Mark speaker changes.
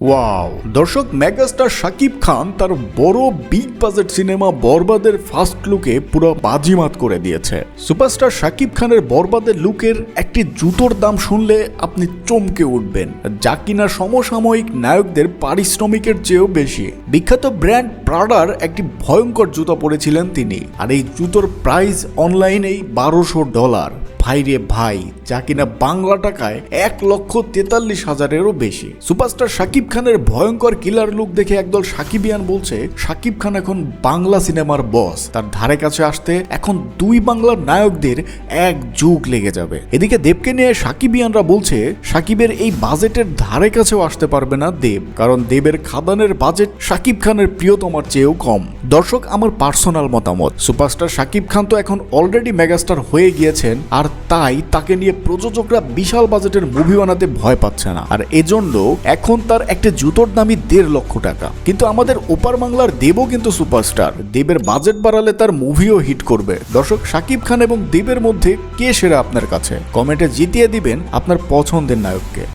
Speaker 1: Wow দর্শক megastar Shakib Khan তার বড় বিগ বাজেট সিনেমা বরবাদের ফার্স্ট লুকে পুরো বাজিমাত করে দিয়েছে। সুপারস্টার শাকিব খানের বরবাদের লুকের একটি জুতোর দাম শুনলে আপনি চমকে উঠবেন। যা কিনা সমসাময়িক নায়কদের পারিশ্রমিকের চেয়েও বেশি। বিখ্যাত ব্র্যান্ড প্রাডার একটি ভয়ঙ্কর জুতো পরেছিলেন তিনি। আর এই জুতোর প্রাইস অনলাইনেই বারোশো ডলার ভাই রে ভাই, যা কিনা বাংলা টাকায় এক লক্ষ তেতাল্লিশ হাজারেরও বেশি। সুপারস্টার শাকিব খানের ভয়ঙ্কর কিলার লুক দেখে একদল সাকিবিয়ান বলছে শাকিব খান এখন বাংলা সিনেমার বস। তার ধারে কাছে আসতে এখন দুই বাংলার নায়কদের এক যুগ লেগে যাবে। এদিকে দেবকে নিয়ে সাকিবিয়ানরা বলছে, সাকিবের এই বাজেটের ধারে কাছেও আসতে পারবে না দেব। কারণ দেবের খাদানের বাজেট শাকিব খানের প্রিয়তমার চেয়েও কম। দর্শক, আমার পার্সোনাল মতামত। সুপারস্টার শাকিব খান তো এখন অলরেডি মেগাস্টার হয়ে গিয়েছেন, আর তাই তাকে নিয়ে প্রযোজকরা বিশাল বাজেটের মুভি বানাতে ভয় পাচ্ছে না। আর এজন্য এখন তার একটা জুতোর দামই দেড় লক্ষ টাকা। কিন্তু আমাদের ওপার বাংলার দেবও কিন্তু সুপারস্টার। দেবের বাজেট বাড়ালে তার মুভিও হিট করবে। দর্শক শাকিব খান এবং দেবের মধ্যে কে সেরা আপনার কাছে? কমেন্টে জিতিয়ে দিবেন আপনার পছন্দের নায়ককে।